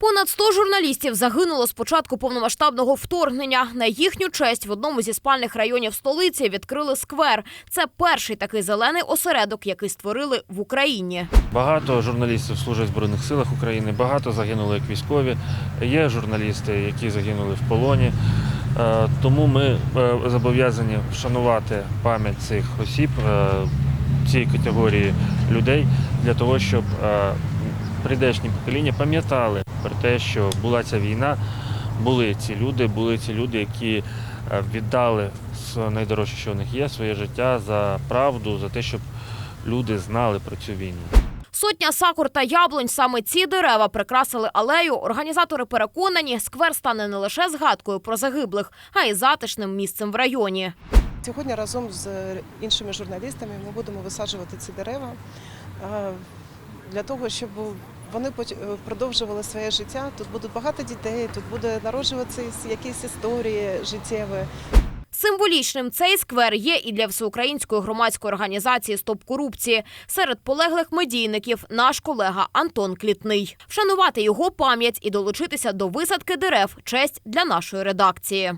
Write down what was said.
Понад 100 журналістів загинуло з початку повномасштабного вторгнення. На їхню честь в одному зі спальних районів столиці відкрили сквер. Це перший такий зелений осередок, який створили в Україні. Багато журналістів служать в Збройних силах України, багато загинули як військові. Є журналісти, які загинули в полоні. Е, Тому ми е, зобов'язані вшанувати пам'ять цих осіб, е, цієї категорії людей, для того, щоб прийдешні покоління пам'ятали про те, що була ця війна, були ці люди, були ці люди, які е, віддали найдорожче, що в них є, своє життя за правду, за те, щоб люди знали про цю війну. Сотня сакур та яблунь саме ці дерева прикрасили алею. Організатори переконані, сквер стане не лише згадкою про загиблих, а й затишним місцем в районі. Сьогодні разом з іншими журналістами ми будемо висаджувати ці дерева е, для того, щоб вони е, продовжували своє життя. Тут будуть багато дітей, тут буде народжуватися якісь історії життєві. Символічним цей сквер є і для всеукраїнської громадської організації Стоп корупції. Серед полеглих медійників наш колега Антон Клітний. Вшанувати його пам'ять і долучитися до висадки дерев честь для нашої редакції.